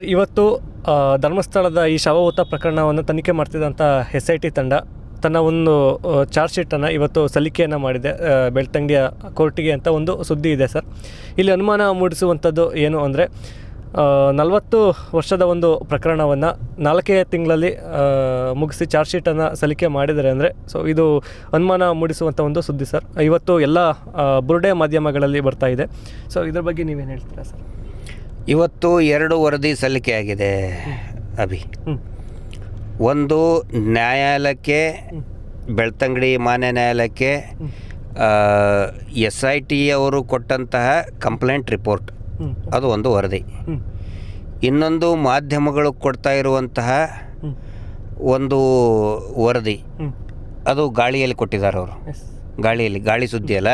ಇವತ್ತು ಧರ್ಮಸ್ಥಳದ ಈ ಶವಹೂತ ಪ್ರಕರಣವನ್ನು ತನಿಖೆ ಮಾಡ್ತಿದ್ದಂಥ ಎಸ್ ಐ ಟಿ ತಂಡ ತನ್ನ ಒಂದು ಚಾರ್ಜ್ ಶೀಟನ್ನು ಇವತ್ತು ಸಲ್ಲಿಕೆಯನ್ನು ಮಾಡಿದೆ. ಬೆಳ್ತಂಗಿಯ ಕೋರ್ಟಿಗೆ ಅಂತ ಒಂದು ಸುದ್ದಿ ಇದೆ ಸರ್. ಇಲ್ಲಿ ಅನುಮಾನ ಮೂಡಿಸುವಂಥದ್ದು ಏನು ಅಂದರೆ ನಲವತ್ತು ವರ್ಷದ ಒಂದು ಪ್ರಕರಣವನ್ನು ನಾಲ್ಕೇ ತಿಂಗಳಲ್ಲಿ ಮುಗಿಸಿ ಚಾರ್ಜ್ ಶೀಟನ್ನು ಸಲ್ಲಿಕೆ ಮಾಡಿದ್ದಾರೆ ಅಂದರೆ, ಸೊ ಇದು ಅನುಮಾನ ಮೂಡಿಸುವಂಥ ಒಂದು ಸುದ್ದಿ ಸರ್. ಇವತ್ತು ಎಲ್ಲ ಬುರುಡೆ ಮಾಧ್ಯಮಗಳಲ್ಲಿ ಬರ್ತಾ ಇದೆ. ಸೊ ಇದ್ರ ಬಗ್ಗೆ ನೀವೇನು ಹೇಳ್ತೀರಾ ಸರ್? ಇವತ್ತು ಎರಡು ವರದಿ ಸಲ್ಲಿಕೆಯಾಗಿದೆ ಅಭಿ. ಒಂದು ನ್ಯಾಯಾಲಯಕ್ಕೆ ಬೆಳ್ತಂಗಡಿ ಮಾನ್ಯ ನ್ಯಾಯಾಲಯಕ್ಕೆ ಎಸ್ ಐ ಟಿ ಅವರು ಕೊಟ್ಟಂತಹ ಕಂಪ್ಲೇಂಟ್ ರಿಪೋರ್ಟ್. ಅದು ಒಂದು ವರದಿ. ಇನ್ನೊಂದು ಮಾಧ್ಯಮಗಳು ಕೊಡ್ತಾ ಇರುವಂತಹ ಒಂದು ವರದಿ. ಅದು ಗಾಳಿಯಲ್ಲಿ ಕೊಟ್ಟಿದ್ದಾರೆ ಅವರು. ಗಾಳಿಯಲ್ಲಿ ಗಾಳಿ ಸುದ್ದಿ ಅಲ್ಲ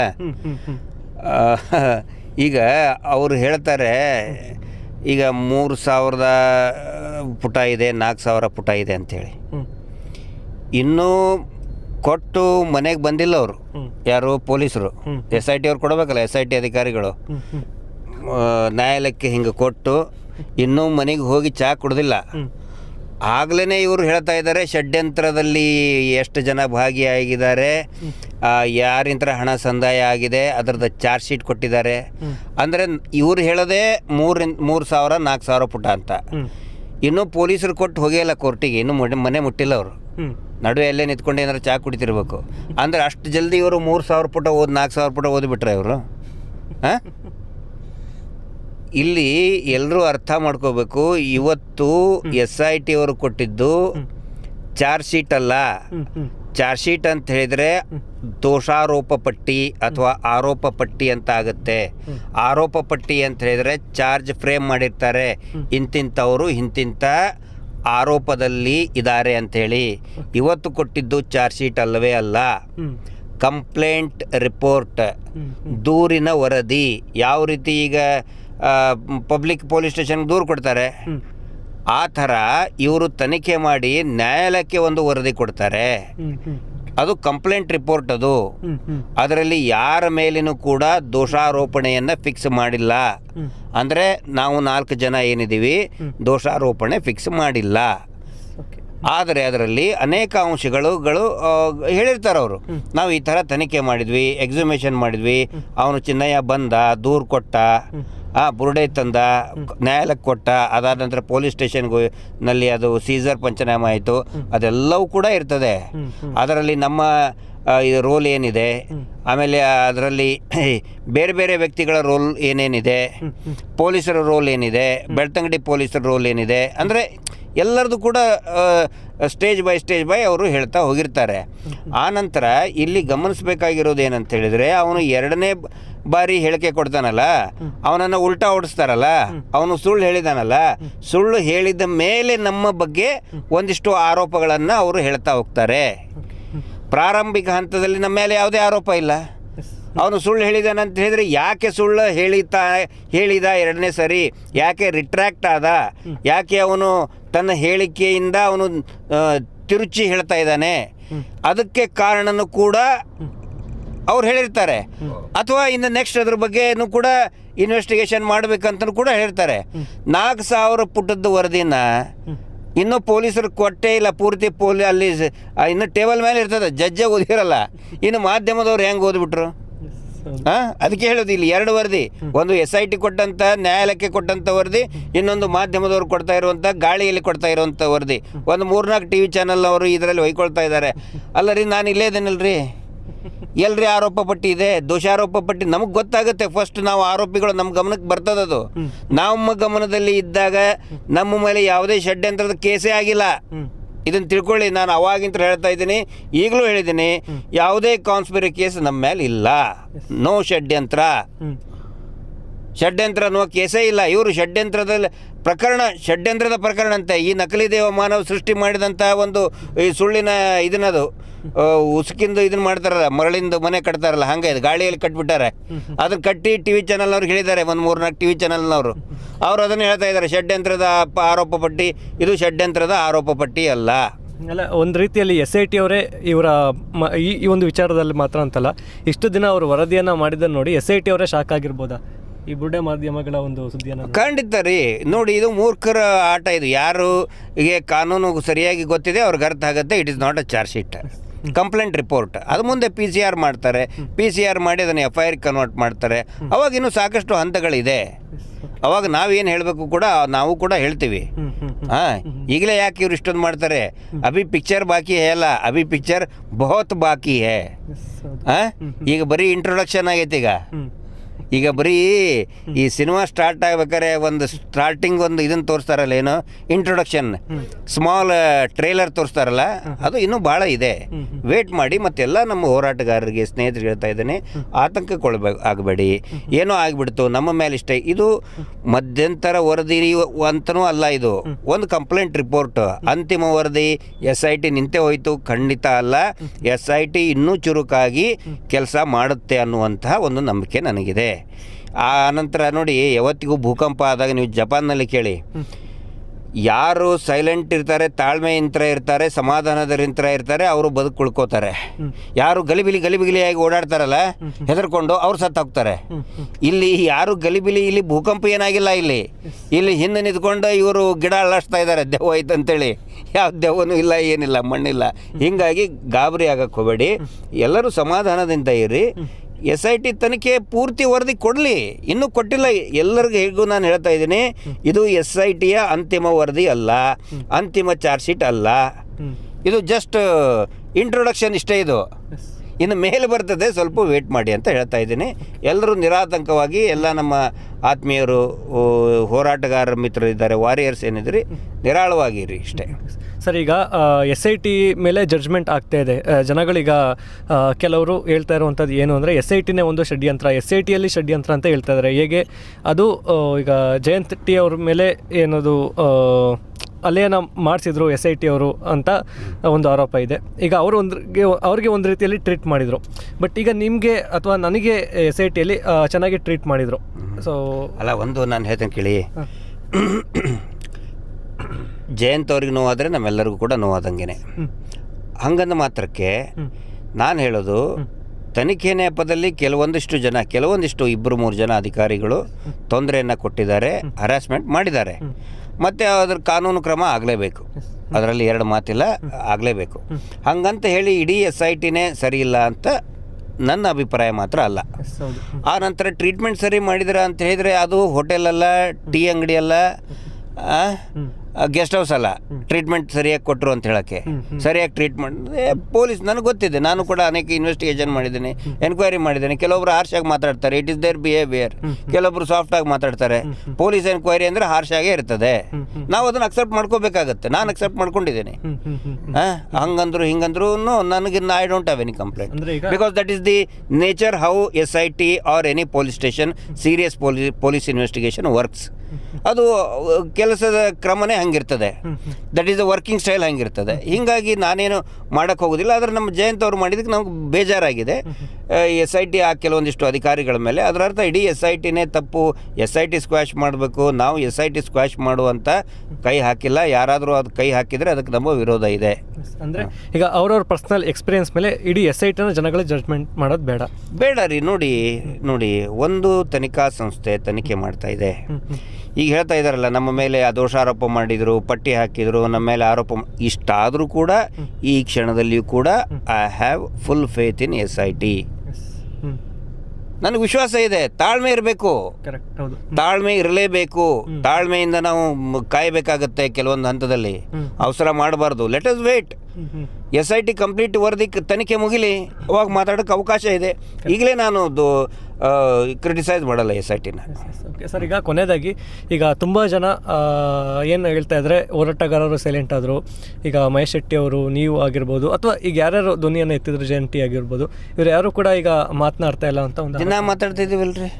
ಈಗ ಅವರು ಹೇಳ್ತಾರೆ ಈಗ ಮೂರು ಸಾವಿರದ ಪುಟ ಇದೆ ನಾಲ್ಕು ಸಾವಿರ ಪುಟ ಇದೆ ಅಂಥೇಳಿ ಇನ್ನೂ ಕೊಟ್ಟು ಮನೆಗೆ ಬಂದಿಲ್ಲ ಅವರು. ಯಾರು? ಪೊಲೀಸರು. ಎಸ್ ಐ ಟಿ ಅವ್ರು ಕೊಡಬೇಕಲ್ಲ ಎಸ್ ಐ ಟಿ ಅಧಿಕಾರಿಗಳು. ನ್ಯಾಯಾಲಯಕ್ಕೆ ಹಿಂಗೆ ಕೊಟ್ಟು ಇನ್ನೂ ಮನೆಗೆ ಹೋಗಿ ಚಾ ಕುಡ್ದಿಲ್ಲ. ಆಗ್ಲೇ ಇವರು ಹೇಳ್ತಾ ಇದ್ದಾರೆ, ಷಡ್ಯಂತ್ರದಲ್ಲಿ ಎಷ್ಟು ಜನ ಭಾಗಿಯಾಗಿದ್ದಾರೆ ಯಾರಿಂತರ ಹಣ ಸಂದಾಯ ಆಗಿದೆ, ಅದರದ್ದು ಚಾರ್ಜ್ ಶೀಟ್ ಕೊಟ್ಟಿದ್ದಾರೆ. ಅಂದರೆ ಇವ್ರು ಹೇಳೋದೇ ಮೂರಿಂದ, ಮೂರು ಸಾವಿರ, ನಾಲ್ಕು ಸಾವಿರ ಪುಟ ಅಂತ. ಇನ್ನೂ ಪೊಲೀಸರು ಕೊಟ್ಟು ಹೋಗಿಲ್ಲ ಕೋರ್ಟಿಗೆ, ಇನ್ನೂ ಮನೆ ಮುಟ್ಟಿಲ್ಲ ಅವರು. ನಡುವೆ ಎಲ್ಲೇ ನಿಂತ್ಕೊಂಡು ಏನಾರು ಚಾ ಕುಡಿತಿರ್ಬೇಕು. ಅಂದರೆ ಅಷ್ಟು ಜಲ್ದಿ ಇವರು ಮೂರು ಸಾವಿರ ಪುಟ ಓದಿ, ನಾಲ್ಕು ಸಾವಿರ ಪುಟ ಓದಿಬಿಟ್ರೆ ಇವರು? ಹಾಂ? ಇಲ್ಲಿ ಎಲ್ಲರೂ ಅರ್ಥ ಮಾಡ್ಕೋಬೇಕು. ಇವತ್ತು ಎಸ್ ಐ ಟಿ ಅವರು ಕೊಟ್ಟಿದ್ದು ಚಾರ್ಜ್ ಶೀಟ್ ಅಲ್ಲ. ಚಾರ್ಜ್ ಶೀಟ್ ಅಂತ ಹೇಳಿದ್ರೆ ದೋಷಾರೋಪ ಪಟ್ಟಿ ಅಥವಾ ಆರೋಪ ಪಟ್ಟಿ ಅಂತ ಆಗುತ್ತೆ. ಆರೋಪ ಪಟ್ಟಿ ಅಂತ ಹೇಳಿದ್ರೆ ಚಾರ್ಜ್ ಫ್ರೇಮ್ ಮಾಡಿರ್ತಾರೆ. ಇಂತಿಂಥವರು ಇಂತಿಂಥ ಆರೋಪದಲ್ಲಿ ಇದ್ದಾರೆ ಅಂಥೇಳಿ ಇವತ್ತು ಕೊಟ್ಟಿದ್ದು ಚಾರ್ಜ್ ಶೀಟ್ ಅಲ್ಲವೇ ಅಲ್ಲ. Complaint report. ದೂರಿನ ವರದಿ. ಯಾವ ರೀತಿ ಈಗ ಪಬ್ಲಿಕ್ ಪೊಲೀಸ್ ಸ್ಟೇಷನ್ಗೆ ದೂರು ಕೊಡ್ತಾರೆ. ಆ ಥರ ಇವರು ತನಿಖೆ ಮಾಡಿ ನ್ಯಾಯಾಲಯಕ್ಕೆ ಒಂದು ವರದಿ ಕೊಡ್ತಾರೆ. ಅದು ಕಂಪ್ಲೇಂಟ್ ರಿಪೋರ್ಟ್ ಅದು. ಅದರಲ್ಲಿ ಯಾರ ಮೇಲಿನೂ ಕೂಡ ದೋಷಾರೋಪಣೆಯನ್ನು ಫಿಕ್ಸ್ ಮಾಡಿಲ್ಲ. ಅಂದರೆ ನಾವು ನಾಲ್ಕು ಜನ ಏನಿದ್ದೀವಿ ದೋಷಾರೋಪಣೆ ಫಿಕ್ಸ್ ಮಾಡಿಲ್ಲ. ಆದರೆ ಅದರಲ್ಲಿ ಅನೇಕ ಅಂಶಗಳುಗಳು ಹೇಳಿರ್ತಾರೆ ಅವರು. ನಾವು ಈ ಥರ ತನಿಖೆ ಮಾಡಿದ್ವಿ ಎಕ್ಸಿಮೇಷನ್ ಮಾಡಿದ್ವಿ ಅವನು ಚಿನ್ನಯ್ಯ ಬಂದ ದೂರು ಕೊಟ್ಟ. ಆ ಬುರುಡೆ ತಂದ, ನ್ಯಾಯಾಲಯಕ್ಕೆ ಕೊಟ್ಟ, ಅದಾದ ನಂತರ ಪೊಲೀಸ್ ಸ್ಟೇಷನ್ಗೆ ನಲ್ಲಿ ಅದು ಸೀಸರ್ ಪಂಚನಾಮ ಆಯಿತು. ಅದೆಲ್ಲವೂ ಕೂಡ ಇರ್ತದೆ. ಅದರಲ್ಲಿ ನಮ್ಮ ರೋಲ್ ಏನಿದೆ? ಆಮೇಲೆ ಅದರಲ್ಲಿ ಬೇರೆ ಬೇರೆ ವ್ಯಕ್ತಿಗಳ ರೋಲ್ ಏನೇನಿದೆ? ಪೊಲೀಸರ ರೋಲ್ ಏನಿದೆ? ಬೆಳ್ತಂಗಡಿ ಪೊಲೀಸರ ರೋಲ್ ಏನಿದೆ? ಅಂದರೆ ಎಲ್ಲರದು ಕೂಡ ಸ್ಟೇಜ್ ಬೈ ಸ್ಟೇಜ್ ಬೈ ಅವರು ಹೇಳ್ತಾ ಹೋಗಿರ್ತಾರೆ. ಆ ನಂತರ ಇಲ್ಲಿ ಗಮನಿಸಬೇಕಾಗಿರೋದು ಏನಂತ ಹೇಳಿದರೆ, ಅವನು ಎರಡನೇ ಬಾರಿ ಹೇಳಿಕೆ ಕೊಡ್ತಾನಲ್ಲ, ಅವನನ್ನು ಉಲ್ಟಾ ಓಡಿಸ್ತಾರಲ್ಲ, ಅವನು ಸುಳ್ಳು ಹೇಳಿದಾನಲ್ಲ, ಸುಳ್ಳು ಹೇಳಿದ ಮೇಲೆ ನಮ್ಮ ಬಗ್ಗೆ ಒಂದಿಷ್ಟು ಆರೋಪಗಳನ್ನು ಅವರು ಹೇಳ್ತಾ ಹೋಗ್ತಾರೆ. ಪ್ರಾರಂಭಿಕ ಹಂತದಲ್ಲಿ ನಮ್ಮ ಮೇಲೆ ಯಾವುದೇ ಆರೋಪ ಇಲ್ಲ. ಅವನು ಸುಳ್ಳು ಹೇಳಿದಾನಂತ ಹೇಳಿದರೆ ಯಾಕೆ ಸುಳ್ಳು ಹೇಳಿತಾ, ಹೇಳಿದ ಎರಡನೇ ಸರಿ? ಯಾಕೆ ರಿಟ್ರ್ಯಾಕ್ಟ್ ಆದ? ಯಾಕೆ ಅವನು ತನ್ನ ಹೇಳಿಕೆಯಿಂದ ಅವನು ತಿರುಚಿ ಹೇಳ್ತಾ ಇದ್ದಾನೆ? ಅದಕ್ಕೆ ಕಾರಣನೂ ಕೂಡ ಅವ್ರು ಹೇಳಿರ್ತಾರೆ. ಅಥವಾ ಇನ್ನು ನೆಕ್ಸ್ಟ್ ಅದ್ರ ಬಗ್ಗೆನೂ ಕೂಡ ಇನ್ವೆಸ್ಟಿಗೇಷನ್ ಮಾಡಬೇಕಂತನೂ ಕೂಡ ಹೇಳ್ತಾರೆ ನಾಲ್ಕು ಸಾವಿರ ಪುಟದ ವರದಿನ ಇನ್ನೂ ಪೊಲೀಸರು ಕೊಟ್ಟೇ ಇಲ್ಲ. ಪೂರ್ತಿ ಪೊಲೀ ಅಲ್ಲಿ ಇನ್ನು ಟೇಬಲ್ ಮೇಲೆ ಇರ್ತದೆ. ಜಡ್ಜೆ ಓದಿರಲ್ಲ. ಇನ್ನು ಮಾಧ್ಯಮದವ್ರು ಹೆಂಗೆ ಓದ್ಬಿಟ್ರು? ಹಾಂ ಅದಕ್ಕೆ ಹೇಳೋದು ಇಲ್ಲಿ ಎರಡು ವರದಿ. ಒಂದು ಎಸ್ ಐ ಟಿ ಕೊಟ್ಟಂತ, ನ್ಯಾಯಾಲಯಕ್ಕೆ ಕೊಟ್ಟಂತ ವರದಿ. ಇನ್ನೊಂದು ಮಾಧ್ಯಮದವ್ರು ಕೊಡ್ತಾ ಇರುವಂಥ ಗಾಳಿಯಲ್ಲಿ ಕೊಡ್ತಾ ಇರುವಂಥ ವರದಿ. ಒಂದು ಮೂರ್ನಾಲ್ಕು ಟಿ ವಿ ಚಾನಲ್ ಅವರು ಇದರಲ್ಲಿ ಹೊಯ್ಕೊಳ್ತಾ ಇದ್ದಾರೆ. ಅಲ್ಲ ರೀ, ನಾನು ಇಲ್ಲೇ ಇದ್ದೇನಲ್ರಿ ಎಲ್ರಿ ಆರೋಪ ಪಟ್ಟಿ ಇದೆ ದೋಷಾರೋಪ ಪಟ್ಟಿ ನಮಗೆ ಗೊತ್ತಾಗುತ್ತೆ. ಫಸ್ಟ್ ನಾವು ಆರೋಪಿಗಳು ನಮ್ಮ ಗಮನಕ್ಕೆ ಬರ್ತದದು ನಮ್ಮ ಗಮನದಲ್ಲಿ ಇದ್ದಾಗ ನಮ್ಮ ಮೇಲೆ ಯಾವುದೇ ಷಡ್ಯಂತ್ರದ ಕೇಸೇ ಆಗಿಲ್ಲ. ಇದನ್ನು ತಿಳ್ಕೊಳ್ಳಿ ನಾನು ಅವಾಗಿಂತ ಹೇಳ್ತಾ ಇದ್ದೀನಿ ಈಗಲೂ ಹೇಳಿದ್ದೀನಿ ಯಾವುದೇ ಕಾನ್ಸ್ಪಿರಿ ಕೇಸ್ ನಮ್ಮ ಮೇಲೆ ಇಲ್ಲ. ನೋ ಷಡ್ಯಂತ್ರ. ಷಡ್ಯಂತ್ರ ಅನ್ನುವ ಕೇಸೇ ಇಲ್ಲ. ಇವರು ಷಡ್ಯಂತ್ರದಲ್ಲಿ ಪ್ರಕರಣ, ಷಡ್ಯಂತ್ರದ ಪ್ರಕರಣ ಅಂತೆ ಈ ನಕಲಿ ದೇವ ಮಾನವ ಸೃಷ್ಟಿ ಮಾಡಿದಂಥ ಒಂದು ಈ ಸುಳ್ಳಿನ ಇದನ್ನದು ಉಸುಕಿಂದು ಇದನ್ನ ಮಾಡ್ತಾರಲ್ಲ, ಮರಳಿಂದ ಮನೆ ಕಟ್ತಾರಲ್ಲ, ಹಂಗೆ ಇದು ಗಾಳಿಯಲ್ಲಿ ಕಟ್ಬಿಟ್ಟಾರೆ. ಅದನ್ನ ಕಟ್ಟಿ ಟಿ ವಿ ಚಾನಲ್ನವ್ರು ಹೇಳಿದ್ದಾರೆ, ಒಂದು ಮೂರ್ನಾಲ್ಕು ಟಿ ವಿ ಚಾನಲ್ನವರು. ಅವರು ಅದನ್ನು ಹೇಳ್ತಾ ಇದ್ದಾರೆ, ಷಡ್ಯಂತ್ರದ ಆರೋಪ ಪಟ್ಟಿ, ಇದು ಷಡ್ಯಂತ್ರದ ಆರೋಪ ಪಟ್ಟಿ ಅಲ್ಲ. ಅಲ್ಲ, ಒಂದು ರೀತಿಯಲ್ಲಿ ಎಸ್ ಐ ಟಿ ಅವರೇ ಇವರ ಮ ಈ ಒಂದು ವಿಚಾರದಲ್ಲಿ ಮಾತ್ರ ಅಂತಲ್ಲ, ಇಷ್ಟು ದಿನ ಅವರು ವರದಿಯನ್ನು ಮಾಡಿದ್ದನ್ನು ನೋಡಿ ಎಸ್ ಐ ಟಿ ಅವರೇ ಶಾಕ್ ಆಗಿರ್ಬೋದಾ? ಈ ಬುಡ್ಡೆ ಮಾಧ್ಯಮಗಳ ಒಂದು ಸುದ್ದಿಯನ್ನು ಖಂಡಿತ ರೀ. ನೋಡಿ ಇದು ಮೂರ್ಖರ ಆಟ ಇದು. ಯಾರು ಹೀಗೆ ಕಾನೂನು ಸರಿಯಾಗಿ ಗೊತ್ತಿದೆ ಅವ್ರಿಗೆ ಅರ್ಥ ಆಗುತ್ತೆ. It is not a charge sheet complaint report ಅದು ಮುಂದೆ ಪಿ ಸಿ ಆರ್ ಮಾಡ್ತಾರೆ. ಪಿ ಸಿ ಆರ್ ಮಾಡಿ ಅದನ್ನು ಎಫ್ ಐ ಆರ್ ಕನ್ವರ್ಟ್ ಮಾಡ್ತಾರೆ. ಅವಾಗ ಇನ್ನೂ ಸಾಕಷ್ಟು ಹಂತಗಳಿದೆ. ಅವಾಗ ನಾವೇನು ಹೇಳಬೇಕು ಕೂಡ ನಾವು ಕೂಡ ಹೇಳ್ತೀವಿ. ಹಾಂ ಈಗಲೇ ಯಾಕೆ ಇವ್ರು ಇಷ್ಟೊಂದು ಮಾಡ್ತಾರೆ? ಅಭಿ ಪಿಕ್ಚರ್ ಬಾಕಿ ಹೇ ಅಲ್ಲ. ಅಭಿ ಪಿಕ್ಚರ್ ಬಹುತ್ ಬಾಕಿ ಹೇ. ಹಾಂ? ಈಗ ಬರೀ ಇಂಟ್ರೊಡಕ್ಷನ್ ಆಗೈತೆ ಈಗ. ಈಗ ಬರೀ ಈ ಸಿನಿಮಾ ಸ್ಟಾರ್ಟ್ ಆಗ್ಬೇಕಾದ್ರೆ ಒಂದು ಸ್ಟಾರ್ಟಿಂಗ್ ಒಂದು ಇದನ್ನು ತೋರಿಸ್ತಾರಲ್ಲ ಏನು? ಇಂಟ್ರೊಡಕ್ಷನ್ ಸ್ಮಾಲ್ ಟ್ರೇಲರ್ ತೋರಿಸ್ತಾರಲ್ಲ ಅದು ಇನ್ನೂ ಭಾಳ ಇದೆ. ವೇಟ್ ಮಾಡಿ ಮತ್ತೆಲ್ಲ ನಮ್ಮ ಹೋರಾಟಗಾರರಿಗೆ ಸ್ನೇಹಿತರಿಗೆ ಹೇಳ್ತಾ ಇದ್ದೇನೆ ಆತಂಕಕ್ಕೊಳ್ಬೇಕು ಆಗಬೇಡಿ. ಏನೋ ಆಗಿಬಿಡ್ತು ನಮ್ಮ ಮೇಲೆ ಇಷ್ಟೇ ಇದು ಮಧ್ಯಂತರ ವರದಿ ಅಂತನೂ ಅಲ್ಲ ಇದು. ಒಂದು ಕಂಪ್ಲೇಂಟ್ ರಿಪೋರ್ಟ್ ಅಂತಿಮ ವರದಿ ಎಸ್ ಐ ಟಿ ನಿಂತೆ ಹೋಯಿತು ಖಂಡಿತ ಅಲ್ಲ. ಎಸ್ ಐ ಟಿ ಇನ್ನೂ ಚುರುಕಾಗಿ ಕೆಲಸ ಮಾಡುತ್ತೆ ಅನ್ನುವಂತಹ ಒಂದು ನಂಬಿಕೆ ನನಗಿದೆ. ಆ ನಂತರ ನೋಡಿ, ಯಾವತ್ತಿಗೂ ಭೂಕಂಪ ಆದಾಗ ನೀವು ಜಪಾನ್ನಲ್ಲಿ ಕೇಳಿ. ಯಾರು ಸೈಲೆಂಟ್ ಇರ್ತಾರೆ ತಾಳ್ಮೆಯಿಂದ ಇರ್ತಾರೆ ಸಮಾಧಾನದರಿಂದ ಇರ್ತಾರೆ, ಅವರು ಬದುಕು ಉಳ್ಕೋತಾರೆ. ಯಾರು ಗಲಿಬಿಲಿ ಗಲಿಬಿಲಿಯಾಗಿ ಓಡಾಡ್ತಾರಲ್ಲ, ಹೆದರ್ಕೊಂಡು ಅವ್ರು ಸತ್ತು ಹೋಗ್ತಾರೆ ಇಲ್ಲಿ ಯಾರು ಗಲಿಬಿಲಿ, ಇಲ್ಲಿ ಭೂಕಂಪ ಏನಾಗಿಲ್ಲ ಇಲ್ಲಿ. ಇಲ್ಲಿ ಹಿಂದೆ ನಿಂತ್ಕೊಂಡು ಇವರು ಗಿಡ ಅಳ್ಳಾಡ್ತಾ ಇದ್ದಾರೆ, ದೆವ್ವ ಐತೆ ಅಂತೇಳಿ. ಯಾವ ದೆವ್ವನೂ ಇಲ್ಲ, ಏನಿಲ್ಲ, ಮಣ್ಣಿಲ್ಲ. ಹಿಂಗಾಗಿ ಗಾಬರಿ ಆಗಕ್ಕೆ ಹೋಗಬೇಡಿ. ಎಲ್ಲರೂ ಸಮಾಧಾನದಿಂದ ಇರಿ. ಎಸ್ ಐ ಟಿ ತನಿಖೆ ಪೂರ್ತಿ ವರದಿ ಕೊಡಲಿ. ಇನ್ನೂ ಕೊಟ್ಟಿಲ್ಲ. ಎಲ್ಲರಿಗೂ ಹೇಗೂ ನಾನು ಹೇಳ್ತಾ ಇದ್ದೀನಿ ಇದು ಎಸ್ ಐ ಟಿಯ ಅಂತಿಮ ವರದಿ ಅಲ್ಲ ಅಂತಿಮ ಚಾರ್ಜ್ ಶೀಟ್ ಅಲ್ಲ. ಇದು ಜಸ್ಟ್ ಇಂಟ್ರೊಡಕ್ಷನ್ ಇಷ್ಟೇ ಇದು. ಇನ್ನು ಮೇಲೆ ಬರ್ತದೆ ಸ್ವಲ್ಪ ವೇಟ್ ಮಾಡಿ ಅಂತ ಹೇಳ್ತಾ ಇದ್ದೀನಿ. ಎಲ್ಲರೂ ನಿರಾತಂಕವಾಗಿ ಎಲ್ಲ ನಮ್ಮ ಆತ್ಮೀಯರು ಹೋರಾಟಗಾರ ಮಿತ್ರರಿದ್ದಾರೆ ವಾರಿಯರ್ಸ್ ಏನಿದ್ರಿ ನಿರಾಳವಾಗಿರಿ ಇಷ್ಟೇ. ಸರ್ ಈಗ ಎಸ್ ಐ ಟಿ ಮೇಲೆ ಜಡ್ಜ್ಮೆಂಟ್ ಆಗ್ತಾ ಇದೆ. ಜನಗಳೀಗ ಕೆಲವರು ಹೇಳ್ತಾ ಇರುವಂಥದ್ದು ಏನು ಅಂದರೆ ಎಸ್ ಐ ಟಿನೇ ಒಂದು ಷಡ್ಯಂತ್ರ ಎಸ್ ಐ ಟಿಯಲ್ಲಿ ಷಡ್ಯಂತ್ರ ಅಂತ ಹೇಳ್ತಾ ಇದ್ದಾರೆ ಹೇಗೆ? ಅದು ಈಗ ಜಯಂತ್ ಟಿ ಅವ್ರ ಮೇಲೆ ಏನದು ಅಲ್ಲೇನ ಮಾಡಿಸಿದ್ರು ಎಸ್ ಐ ಟಿ ಅವರು ಅಂತ ಒಂದು ಆರೋಪ ಇದೆ. ಈಗ ಅವರು ಒಂದ್ರಿಗೆ ಅವ್ರಿಗೆ ಒಂದು ರೀತಿಯಲ್ಲಿ ಟ್ರೀಟ್ ಮಾಡಿದರು. ಬಟ್ ಈಗ ನಿಮಗೆ ಅಥವಾ ನನಗೆ ಎಸ್ ಐ ಟಿಯಲ್ಲಿ ಚೆನ್ನಾಗಿ ಟ್ರೀಟ್ ಮಾಡಿದರು. ಸೊ ಅಲ್ಲ ಒಂದು ನಾನು ಹೇಳ್ತೇನೆ ಕೇಳಿ. ಜಯಂತ್ ಅವ್ರಿಗೆ ನೋವಾದರೆ ನಮ್ಮೆಲ್ಲರಿಗೂ ಕೂಡ ನೋವಾದಂಗೆ ಹಂಗಂದ ಮಾತ್ರಕ್ಕೆ ನಾನು ಹೇಳೋದು ತನಿಖೆ ನೆಪದಲ್ಲಿ ಕೆಲವೊಂದಿಷ್ಟು ಜನ ಕೆಲವೊಂದಿಷ್ಟು ಇಬ್ಬರು ಮೂರು ಜನ ಅಧಿಕಾರಿಗಳು ತೊಂದರೆಯನ್ನು ಕೊಟ್ಟಿದ್ದಾರೆ ಹರಾಸ್ಮೆಂಟ್ ಮಾಡಿದ್ದಾರೆ. ಮತ್ತು ಅದ್ರ ಕಾನೂನು ಕ್ರಮ ಆಗಲೇಬೇಕು. ಅದರಲ್ಲಿ ಎರಡು ಮಾತಿಲ್ಲ ಆಗಲೇಬೇಕು. ಹಂಗಂತ ಹೇಳಿ ಇಡೀ ಎಸ್ ಐ ಟಿನೇ ಸರಿ ಇಲ್ಲ ಅಂತ ನನ್ನ ಅಭಿಪ್ರಾಯ ಮಾತ್ರ ಅಲ್ಲ. ಆ ನಂತರ ಟ್ರೀಟ್ಮೆಂಟ್ ಸರಿ ಮಾಡಿದ್ರ ಅಂತ ಹೇಳಿದರೆ ಅದು ಹೋಟೆಲಲ್ಲ ಅಲ್ಲ ಟೀ ಅಂಗಡಿ ಅಲ್ಲ ಗೆಸ್ಟ್ ಹೌಸ್ ಅಲ್ಲ. ಟ್ರೀಟ್ಮೆಂಟ್ ಸರಿಯಾಗಿ ಕೊಟ್ಟರು ಅಂತ ಹೇಳಕ್ಕೆ. ಸರಿಯಾಗಿ ಟ್ರೀಟ್ಮೆಂಟ್ ಪೊಲೀಸ್ ನನಗೆ ಗೊತ್ತಿದೆ. ನಾನು ಕೂಡ ಅನೇಕ ಇನ್ವೆಸ್ಟಿಗೇಷನ್ ಮಾಡಿದ್ದೀನಿ ಎನ್ಕ್ವೈರಿ ಮಾಡಿದ್ದೀನಿ. ಕೆಲವೊಬ್ರು ಹಾರ್ಷಾಗಿ ಮಾತಾಡ್ತಾರೆ. ಇಟ್ ಇಸ್ ದೇರ್ ಬಿಹೇವಿಯರ್ ಕೆಲವೊಬ್ರು ಸಾಫ್ಟಾಗಿ ಮಾತಾಡ್ತಾರೆ. ಪೊಲೀಸ್ ಎನ್ಕ್ವೈರಿ ಅಂದರೆ ಹಾರ್ಷಾಗೇ ಇರ್ತದೆ. ನಾವು ಅದನ್ನು ಅಕ್ಸೆಪ್ಟ್ ಮಾಡ್ಕೋಬೇಕಾಗತ್ತೆ. ನಾನು ಅಕ್ಸೆಪ್ಟ್ ಮಾಡ್ಕೊಂಡಿದ್ದೀನಿ. ಹಂಗಂದ್ರು ಹಿಂಗಂದ್ರು ನನಗೆ I don't have any complaint because that is the nature how S I T or any police station serious police police investigation works ಅದು ಕೆಲಸದ ಕ್ರಮನೇ ಹಂಗಿರ್ತದೆ. That is the working style ಹಂಗಿರ್ತದೆ. ಹೀಗಾಗಿ ನಾನೇನು ಮಾಡೋಕ್ಕೆ ಹೋಗೋದಿಲ್ಲ. ಆದರೆ ನಮ್ಮ ಜಯಂತ್ ಅವರು ಮಾಡಿದಕ್ಕೆ ನಮ್ಗೆ ಬೇಜಾರಾಗಿದೆ. ಎಸ್ ಐ ಟಿ ಆ ಕೆಲವೊಂದಿಷ್ಟು ಅಧಿಕಾರಿಗಳ ಮೇಲೆ. ಅದರ ಅರ್ಥ ಇಡೀ ಎಸ್ ಐ ಟಿನೇ ತಪ್ಪು. ಎಸ್ ಐ ಟಿ ಸ್ಕ್ವಾಶ್ ಮಾಡಬೇಕು. ನಾವು ಎಸ್ ಐ ಟಿ ಸ್ಕ್ವಾಶ್ ಮಾಡುವಂಥ ಕೈ ಹಾಕಿಲ್ಲ. ಯಾರಾದರೂ ಅದು ಕೈ ಹಾಕಿದರೆ ಅದಕ್ಕೆ ನಮ್ಮ ವಿರೋಧ ಇದೆ. ಅಂದರೆ ಈಗ ಅವ್ರವ್ರ ಪರ್ಸ್ನಲ್ ಎಕ್ಸ್ಪೀರಿಯನ್ಸ್ ಮೇಲೆ ಇಡೀ ಎಸ್ ಐ ಟಿನ ಜನಗಳ ಜಡ್ಜ್ಮೆಂಟ್ ಮಾಡೋದು ಬೇಡ. ಬೇಡ ರೀ. ನೋಡಿ ನೋಡಿ ಒಂದು ತನಿಖಾ ಸಂಸ್ಥೆ ತನಿಖೆ ಮಾಡ್ತಾ ಇದೆ. ಈಗ ಹೇಳ್ತಾ ಇದ್ದಾರಲ್ಲ ನಮ್ಮ ಮೇಲೆ ಆ ದೋಷಾರೋಪ ಮಾಡಿದರು ಪಟ್ಟಿ ಹಾಕಿದರು ನಮ್ಮ ಮೇಲೆ ಆರೋಪ ಇಷ್ಟಾದರೂ ಕೂಡ ಈ ಕ್ಷಣದಲ್ಲಿಯೂ ಕೂಡ I have full faith in S I T ನನಗೆ ವಿಶ್ವಾಸ ಇದೆ ತಾಳ್ಮೆ ಇರಬೇಕು. ತಾಳ್ಮೆ ಇರಲೇಬೇಕು. ತಾಳ್ಮೆಯಿಂದ ನಾವು ಕಾಯಬೇಕಾಗತ್ತೆ ಕೆಲವೊಂದು ಹಂತದಲ್ಲಿ. ಅವಸರ ಮಾಡಬಾರ್ದು. Let us wait S I T complete ವರದಿ ತನಿಖೆ ಮುಗಿಲಿ ಅವಾಗ ಮಾತಾಡೋಕ್ಕೆ ಅವಕಾಶ ಇದೆ. ಈಗಲೇ ನಾನು ಕ್ರಿಟಿಸೈಸ್ ಮಾಡಲ್ಲ ಎಸ್ ಐ ಟಿನ ಓಕೆ ಸರ್ ಈಗ ಕೊನೆಯದಾಗಿ ಈಗ ತುಂಬ ಜನ ಏನು ಹೇಳ್ತಾ ಇದ್ದಾರೆ ಹೋರಾಟಗಾರರು ಸೈಲೆಂಟ್ ಆದರು. ಈಗ ಮಹೇಶ್ ಶೆಟ್ಟಿ ಅವರು ನೀವು ಆಗಿರ್ಬೋದು ಅಥವಾ ಈಗ ಯಾರ್ಯಾರು ಧ್ವನಿಯನ್ನು ಎತ್ತಿದ್ರು ಜಯಂತಿ ಆಗಿರ್ಬೋದು ಇವ್ರು ಯಾರು ಕೂಡ ಈಗ ಮಾತನಾಡ್ತಾ ಇಲ್ಲ ಅಂತ ಒಂದು ದಿನ ಮಾತಾಡ್ತಾ ಇದ್ದೀವಲ್ರಿ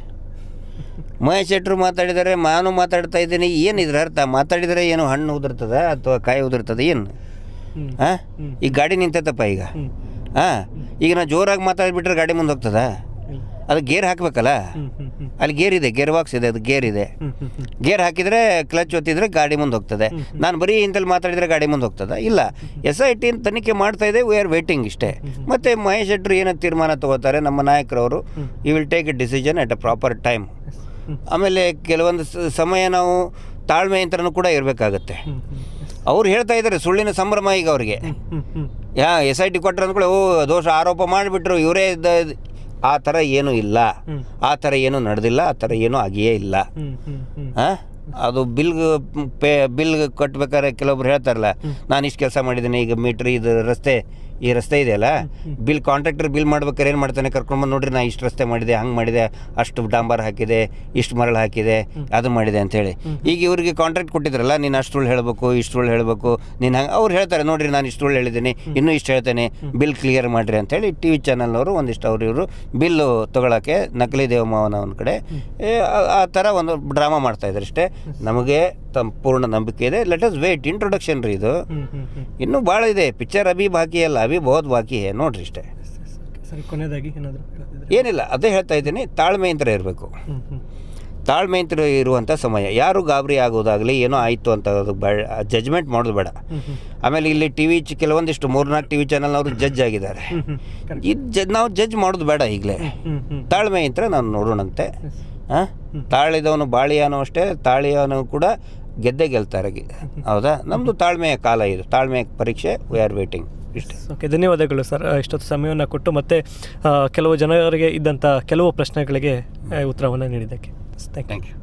ಮಹೇಶ್ ಶೆಟ್ಟರು ಮಾತಾಡಿದರೆ ನಾನು ಮಾತಾಡ್ತಾ ಇದ್ದೀನಿ. ಏನು ಇದ್ರ ಅರ್ಥ? ಮಾತಾಡಿದರೆ ಏನು ಹಣ್ಣು ಉದುರ್ತದ ಅಥವಾ ಕಾಯಿ ಉದುರ್ತದ ಏನು? ಹಾಂ. ಈಗ ಗಾಡಿ ನಿಂತೈತಪ್ಪ ಈಗ. ಹಾಂ? ಈಗ ನಾವು ಜೋರಾಗಿ ಮಾತಾಡಿಬಿಟ್ರೆ ಗಾಡಿ ಮುಂದೆ ಹೋಗ್ತದ? ಅದು ಗೇರ್ ಹಾಕಬೇಕಲ್ಲ? ಅಲ್ಲಿ ಗೇರ್ ಇದೆ ಗೇರ್ ಬಾಕ್ಸ್ ಇದೆ ಅದು ಗೇರ್ ಇದೆ. ಗೇರ್ ಹಾಕಿದರೆ ಕ್ಲಚ್ ಒತ್ತಿದ್ರೆ ಗಾಡಿ ಮುಂದೆ ಹೋಗ್ತದೆ. ನಾನು ಬರೀ ಇಂತಲ್ಲಿ ಮಾತಾಡಿದರೆ ಗಾಡಿ ಮುಂದೆ ಹೋಗ್ತದೆ? ಇಲ್ಲ. ಎಸ್ ಐ ಟಿ ತನಿಖೆ ಮಾಡ್ತಾ ಇದೆ ವಿ ಆರ್ ವೇಟಿಂಗ್ ಇಷ್ಟೇ. ಮತ್ತು ಮಹೇಶ್ ಶೆಟ್ರು ಏನೋ ತೀರ್ಮಾನ ತಗೋತಾರೆ ನಮ್ಮ ನಾಯಕರವರು you will take a decision at a proper time ಆಮೇಲೆ ಕೆಲವೊಂದು ಸಮಯ ನಾವು ತಾಳ್ಮೆ ಯಂತ್ರನೂ ಕೂಡ ಇರಬೇಕಾಗತ್ತೆ. ಅವ್ರು ಹೇಳ್ತಾ ಇದ್ದಾರೆ ಸುಳ್ಳಿನ ಸಂಭ್ರಮ ಈಗ ಅವ್ರಿಗೆ. ಯಾ ಎಸ್ ಐ ಟಿ ಕೊಟ್ಟರೆ ಅಂದ್ಕೊಳ್ಳಿ ಓ ದೋಷ ಆರೋಪ ಮಾಡಿಬಿಟ್ರು ಇವರೇ ಇದ್ದ- ಆ ಥರ ಏನೂ ಇಲ್ಲ. ಆ ಥರ ಏನೂ ನಡೆದಿಲ್ಲ ಆ ಥರ ಏನೂ ಆಗಿಯೇ ಇಲ್ಲ. ಆ? ಅದು ಬಿಲ್ ಪೇ ಬಿಲ್ ಕಟ್ಬೇಕಾದ್ರೆ ಕೆಲವೊಬ್ರು ಹೇಳ್ತಾರಲ್ಲ ನಾನು ಇಷ್ಟು ಕೆಲಸ ಮಾಡಿದ್ದೀನಿ ಈಗ ಮೀಟ್ರ್ ಇದು ರಸ್ತೆ ಈ ರಸ್ತೆ ಇದೆಯಲ್ಲ? ಬಿಲ್ ಕಾಂಟ್ರಾಕ್ಟರ್ ಬಿಲ್ ಮಾಡ್ಬೇಕಾರೆ ಏನು ಮಾಡ್ತಾನೆ? ಕರ್ಕೊಂಡ್ಬಂದು ನೋಡ್ರಿ ನಾ ಇಷ್ಟು ರಸ್ತೆ ಮಾಡಿದೆ, ಹಂಗೆ ಮಾಡಿದೆ, ಅಷ್ಟು ಡಾಂಬರ್ ಹಾಕಿದೆ, ಇಷ್ಟು ಮರಳು ಹಾಕಿದೆ, ಅದು ಮಾಡಿದೆ ಅಂತೇಳಿ. ಈಗ ಇವರಿಗೆ ಕಾಂಟ್ರಾಕ್ಟ್ ಕೊಟ್ಟಿದ್ರಲ್ಲ, ನೀನು ಅಷ್ಟು ಹೇಳಬೇಕು, ಇಷ್ಟು ಹೇಳಬೇಕು, ನೀನು ಹಂಗೆ ಅವ್ರು ಹೇಳ್ತಾರೆ, ನೋಡ್ರಿ ನಾನು ಇಷ್ಟು ಹೇಳಿದ್ದೀನಿ, ಇನ್ನೂ ಇಷ್ಟು ಹೇಳ್ತೇನೆ, ಬಿಲ್ ಕ್ಲಿಯರ್ ಮಾಡಿರಿ ಅಂತೇಳಿ ಟಿ ವಿ ಚಾನಲ್ನವರು ಒಂದಿಷ್ಟು ಅವ್ರು ಇವರು ಬಿಲ್ಲು ತೊಗೊಳಕ್ಕೆ ನಕಲಿ ದೇವಮಾವನ ಒಂದು ಕಡೆ ಆ- ಥರ ಒಂದು ಡ್ರಾಮಾ ಮಾಡ್ತಾಯಿದ್ರು ಅಷ್ಟೇ. ನಮಗೆ ತಮ್ಮ ಪೂರ್ಣ ನಂಬಿಕೆ ಇದೆ. ಲೆಟ್ ಅಸ್ ವೇಟ್ ಇಂಟ್ರೊಡಕ್ಷನ್ ರೀ ಇದು. ಇನ್ನೂ ಭಾಳ ಇದೆ. ಪಿಕ್ಚರ್ ಅಭಿ ಬಾಕಿ ಅಲ್ಲ ಅಭಿ ಬಹುತ್ ಬಾಕಿ ನೋಡ್ರಿ ಇಷ್ಟೇ. ಸರಿ ಕೊನೆಯದಾಗಿ ಏನಾದರೂ ಏನಿಲ್ಲ ಅದೇ ಹೇಳ್ತಾ ಇದ್ದೀನಿ. ತಾಳ್ಮೆಯಿಂದ ಇರಬೇಕು. ತಾಳ್ಮೆಯಿಂದ ಇರುವಂಥ ಸಮಯ. ಯಾರು ಗಾಬರಿ ಆಗೋದಾಗಲಿ ಏನೋ ಆಯಿತು ಅಂತ ಅದು ಬೇಡ ಜಜ್ಮೆಂಟ್ ಮಾಡೋದು ಬೇಡ. ಆಮೇಲೆ ಇಲ್ಲಿ ಟಿ ವಿ ಕೆಲವೊಂದಿಷ್ಟು ಮೂರ್ನಾಲ್ಕು ಟಿ ವಿ ಚಾನಲ್ನವರು ಜಡ್ಜ್ ಆಗಿದ್ದಾರೆ. ಇದು ಜ ನಾವು ಜಡ್ಜ್ ಮಾಡೋದು ಬೇಡ ಈಗಲೇ. ತಾಳ್ಮೆಯಂತ್ರ ನಾನು ತಾಳ್ಮೆಯಿಂದ ನಾವು ನೋಡೋಣಂತೆ. ಹಾಂ ತಾಳಿದವನು ಬಾಳಿಯಾನು ಅಷ್ಟೇ ತಾಳಿಯವನು ಕೂಡ ಗೆದ್ದೇ ಗೆಲ್ತಾರೆ ಹೌದಾ? ನಮ್ಮದು ತಾಳ್ಮೆಯ ಕಾಲ ಇದು. ತಾಳ್ಮೆಯ ಪರೀಕ್ಷೆ ವಿ ಆರ್ ವೇಟಿಂಗ್ ಇಷ್ಟೇ. ಓಕೆ ಧನ್ಯವಾದಗಳು ಸರ್. ಇಷ್ಟೊತ್ತು ಸಮಯವನ್ನು ಕೊಟ್ಟು ಮತ್ತು ಕೆಲವು ಜನರಿಗೆ ಇದ್ದಂಥ ಕೆಲವು ಪ್ರಶ್ನೆಗಳಿಗೆ ಉತ್ತರವನ್ನು ನೀಡಿದ್ದಕ್ಕೆ. Thank thank you